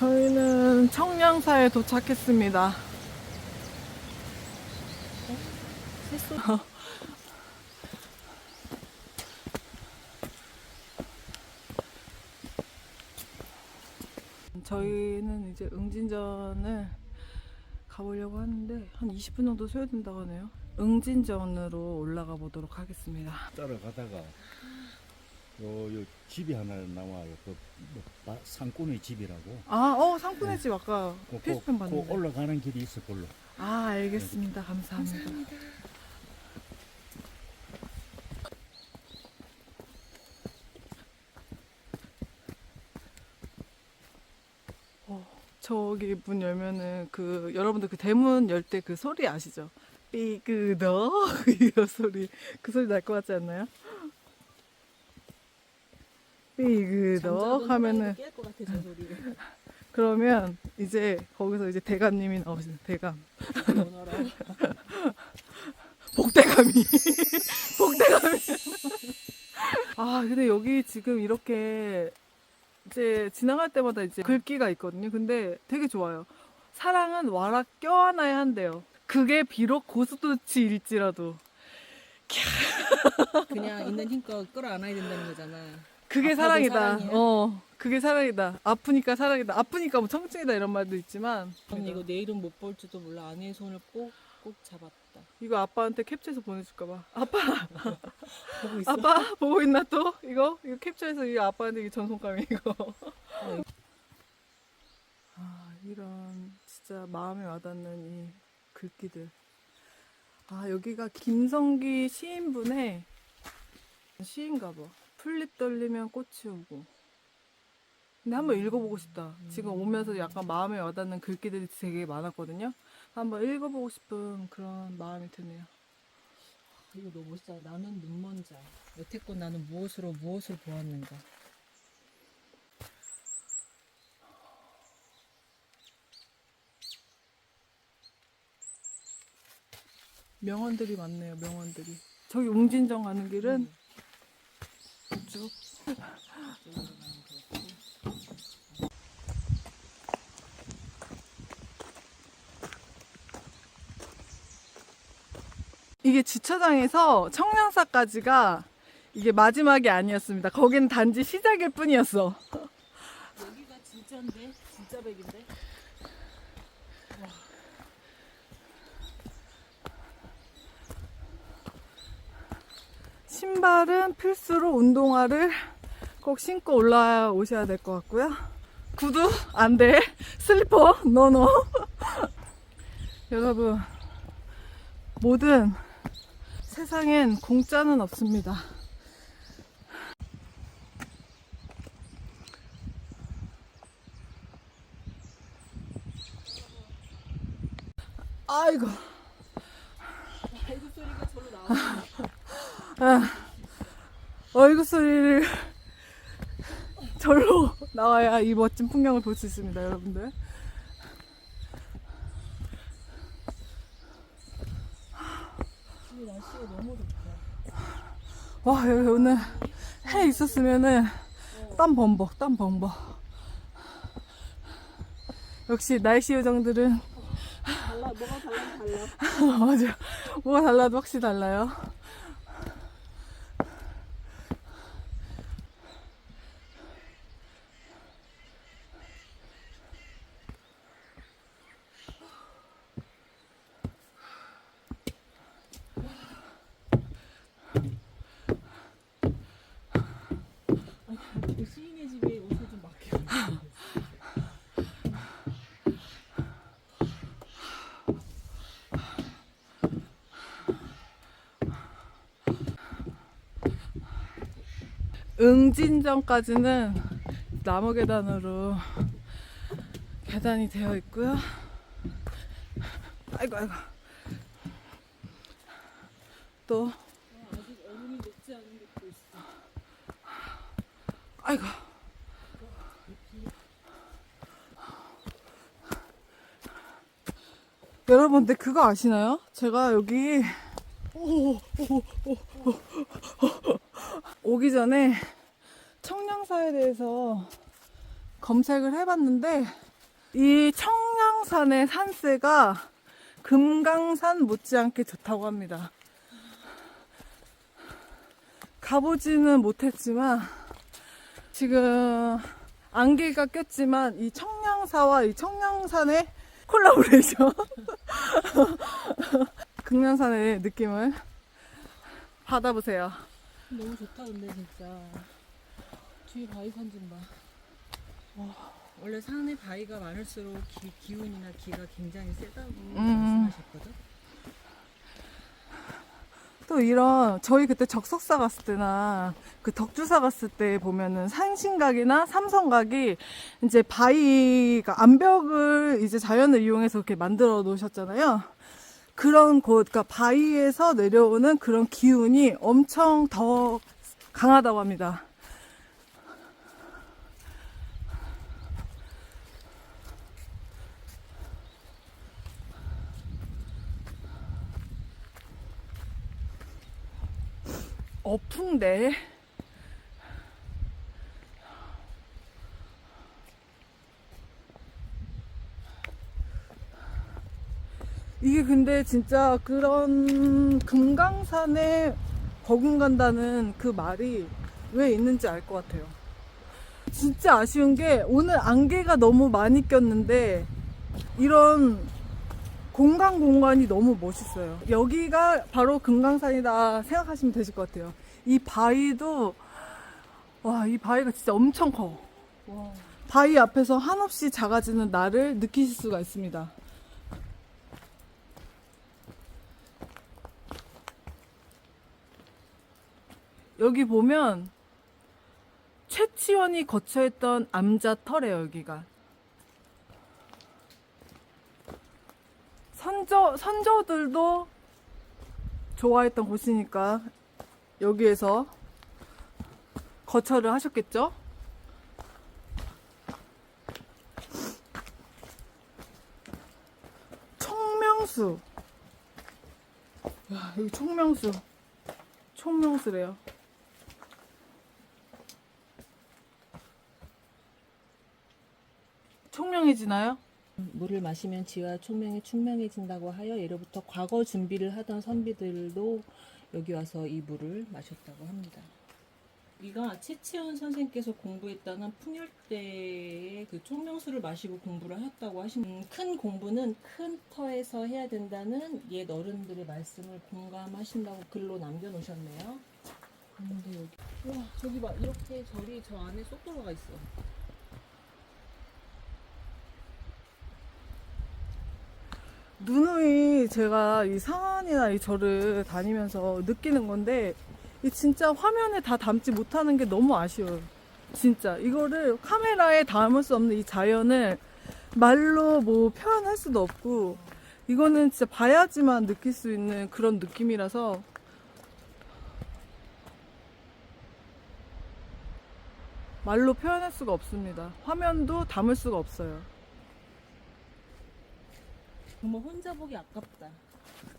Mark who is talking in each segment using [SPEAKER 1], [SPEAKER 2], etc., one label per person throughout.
[SPEAKER 1] 저희는 청량사에 도착했습니다. 저희는 이제 응진전을 가보려고 하는데 한 20분 정도 소요된다고 하네요. 응진전으로 올라가 보도록 하겠습니다.
[SPEAKER 2] 따라가다가 요, 요 집이 하나 나와요. 그 뭐, 마- 상꾼의 집이라고.
[SPEAKER 1] 아, 어, 상품의 집 아까
[SPEAKER 2] 그, 그,
[SPEAKER 1] 필수편
[SPEAKER 2] 그
[SPEAKER 1] 봤는데.
[SPEAKER 2] 올라가는 길이 있어 걸로.
[SPEAKER 1] 아, 알겠습니다. 감사합니다. 어, 저기 문 열면은 그 여러분들 그 대문 열 때 그 소리 아시죠? 삐그덕 이거 소리 그 소리 날 것 같지 않나요? 삐그덕 하면은
[SPEAKER 3] 깰것 같아 저.
[SPEAKER 1] 그러면 이제 거기서 이제 대감님이 나오시는 대감.
[SPEAKER 3] 원어라.
[SPEAKER 1] 복대감이. 복대감이. 아 근데 여기 지금 이렇게 이제 지나갈 때마다 이제 글귀가 있거든요. 근데 되게 좋아요. 사랑은 와락 껴안아야 한대요. 그게 비록 고스도치일지라도.
[SPEAKER 3] 그냥 있는 힘껏 끌어안아야 된다는 거잖아.
[SPEAKER 1] 그게 사랑이다
[SPEAKER 3] 사랑이야?
[SPEAKER 1] 어 그게 사랑이다 아프니까 사랑이다 아프니까 뭐 청춘이다 이런 말도 있지만
[SPEAKER 3] 전 이거 내일은 못 볼지도 몰라. 아내의 손을 꼭 꼭 잡았다.
[SPEAKER 1] 이거 아빠한테 캡처해서 보내줄까 봐 아빠
[SPEAKER 3] 보고 있어.
[SPEAKER 1] 아빠 보고 있나 또 이거 이거 캡처해서 이 아빠한테 이 전송감이 이거.
[SPEAKER 3] 어.
[SPEAKER 1] 아 이런 진짜 마음에 와닿는 이 글귀들. 아 여기가 김성기 시인분의 시인가 봐. 풀잎 떨리면 꽃이 오고. 근데 한번 읽어보고 싶다. 지금 오면서 약간 마음에 와닿는 글귀들이 되게 많았거든요. 한번 읽어보고 싶은 그런 마음이 드네요.
[SPEAKER 3] 이거 너무 멋있다. 나는 눈먼 자. 여태껏 나는 무엇으로 무엇을 보았는가.
[SPEAKER 1] 명언들이 많네요, 명언들이. 저기 웅진정 가는 길은 쭉. 이게 주차장에서 청량사까지가 이게 마지막이 아니었습니다. 거긴 단지 시작일 뿐이었어.
[SPEAKER 3] 여기가 진짜인데? 진짜 백인데?
[SPEAKER 1] 신발은 필수로 운동화를 꼭 신고 올라오셔야 될 것 같고요. 구두 안 돼. 슬리퍼 노노. 여러분 모든 세상엔 공짜는 없습니다. 아이고.
[SPEAKER 3] 아이고 소리가 절로 나와.
[SPEAKER 1] 아, 얼굴 소리를 절로 나와야 이 멋진 풍경을 볼 수 있습니다, 여러분들.
[SPEAKER 3] 지금 날씨가 너무 좋다.
[SPEAKER 1] 와, 여기 오늘 해 있었으면은 땀 범벅, 땀 범벅. 역시 날씨 요정들은
[SPEAKER 3] 달라 뭐가 달라 달라.
[SPEAKER 1] 맞아. 뭐가 달라도 확실히 달라요.
[SPEAKER 3] 그 시인의 집에 옷을 좀 맡겨.
[SPEAKER 1] 응진정까지는 나무 계단으로 계단이 되어 있고요. 아이고 아이고. 또. 아이고. 여러분, 근데 그거 아시나요? 제가 여기 오 기 전에 청량사에 대해서 검색을 해봤는데 이 청량산의 산세가 금강산 못지않게 좋다고 합니다. 가보지는 못했지만 지금 안개가 꼈지만 이 청량사와 이 청량산의 콜라보레이션 금강산의 느낌을 받아보세요.
[SPEAKER 3] 너무 좋다 근데 진짜 뒤에 바위 산 좀 봐. 원래 산에 바위가 많을수록 기, 기운이나 기가 굉장히 세다고
[SPEAKER 1] 음.
[SPEAKER 3] 말씀하셨거든.
[SPEAKER 1] 또 이런 저희 그때 적석사 갔을 때나 그 덕주사 갔을 때 보면은 산신각이나 삼성각이 이제 바위가 암벽을 이제 자연을 이용해서 이렇게 만들어 놓으셨잖아요. 그런 곳, 그러니까 바위에서 내려오는 그런 기운이 엄청 더 강하다고 합니다. 어풍대. 이게 근데 진짜 그런 금강산에 버금간다는 그 말이 왜 있는지 알 것 같아요. 진짜 아쉬운 게 오늘 안개가 너무 많이 꼈는데 이런 공간 공간이 너무 멋있어요. 여기가 바로 금강산이다 생각하시면 되실 것 같아요. 이 바위도 와, 이 바위가 진짜 엄청 커.
[SPEAKER 3] 와.
[SPEAKER 1] 바위 앞에서 한없이 작아지는 나를 느끼실 수가 있습니다. 여기 보면 최치원이 거처했던 암자터래요, 여기가. 선조, 선조들도 좋아했던 곳이니까 여기에서 거처를 하셨겠죠? 총명수. 야, 여기 총명수. 총명수래요. 총명해지나요?
[SPEAKER 3] 물을 마시면 지와 총명이 충명해진다고 하여 예로부터 과거 준비를 하던 선비들도 여기 와서 이 물을 마셨다고 합니다. 우리가 최치원 선생께서 공부했다는 풍열대의 그 총명수를 마시고 공부를 하셨다고 하신 음, 큰 공부는 큰 터에서 해야 된다는 옛 어른들의 말씀을 공감하신다고 글로 남겨놓으셨네요. 근데 여기 와 저기 봐 이렇게 절이 저 안에 쏙 들어가 있어.
[SPEAKER 1] 누누이 제가 이 산이나 이 절을 다니면서 느끼는 건데 이 진짜 화면에 다 담지 못하는 게 너무 아쉬워요. 진짜 이거를 카메라에 담을 수 없는 이 자연을 말로 뭐 표현할 수도 없고 이거는 진짜 봐야지만 느낄 수 있는 그런 느낌이라서 말로 표현할 수가 없습니다. 화면도 담을 수가 없어요.
[SPEAKER 3] 정말 혼자 보기 아깝다.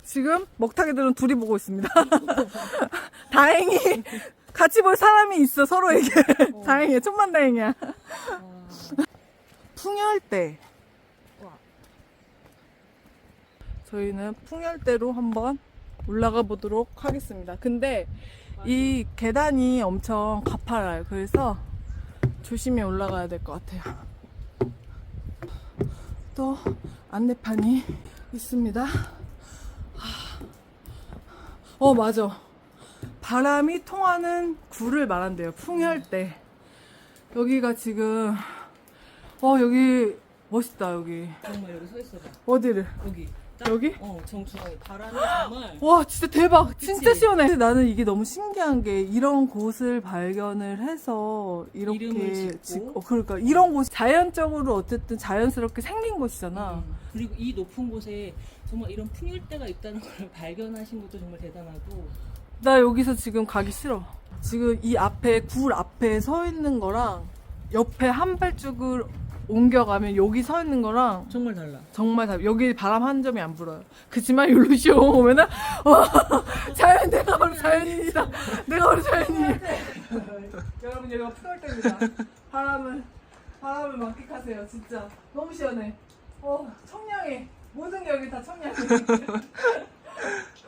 [SPEAKER 1] 지금 먹타기들은 둘이 보고 있습니다. 다행히 같이 볼 사람이 있어 서로에게.
[SPEAKER 3] 어.
[SPEAKER 1] 다행이야. 천만 다행이야.
[SPEAKER 3] 와.
[SPEAKER 1] 풍열대.
[SPEAKER 3] 와.
[SPEAKER 1] 저희는 풍열대로 한번 올라가 보도록 하겠습니다. 근데 이 계단이 엄청 가파라요. 그래서 조심히 올라가야 될 것 같아요. 또 안내판이 있습니다. 하. 어, 맞아. 바람이 통하는 굴을 말한대요. 풍열대. 여기가 지금, 어, 여기 멋있다, 여기.
[SPEAKER 3] 정말 여기 서 있어봐.
[SPEAKER 1] 어디를?
[SPEAKER 3] 여기.
[SPEAKER 1] 여기?
[SPEAKER 3] 어, 정중앙에 바람이 정말
[SPEAKER 1] 와 진짜 대박. 진짜? 시원해. 나는 이게 너무 신기한 게 이런 곳을 발견을 해서 이렇게
[SPEAKER 3] 짓고.
[SPEAKER 1] 짓- 어, 그러니까 이런 곳이 자연적으로 어쨌든 자연스럽게 생긴 곳이잖아.
[SPEAKER 3] 음, 그리고 이 높은 곳에 정말 이런 풍율대가 있다는 걸 발견하신 것도 정말 대단하고.
[SPEAKER 1] 나 여기서 지금 가기 싫어. 지금 이 앞에 굴 앞에 서 있는 거랑 옆에 한 발쭉을 옮겨가면 여기 서 있는 거랑
[SPEAKER 3] 정말 달라.
[SPEAKER 1] 정말 다 여기 바람 한 점이 안 불어요. 그지만 여기로 시오 오면은 와 자연 내가 바로 자연인이다. 내가 바로 자연인이야. 여러분 여기가 푸널 때입니다. 바람은 바람을 만끽하세요. 진짜 너무 시원해. 어 청량해. 모든 게 여기 다 청량해.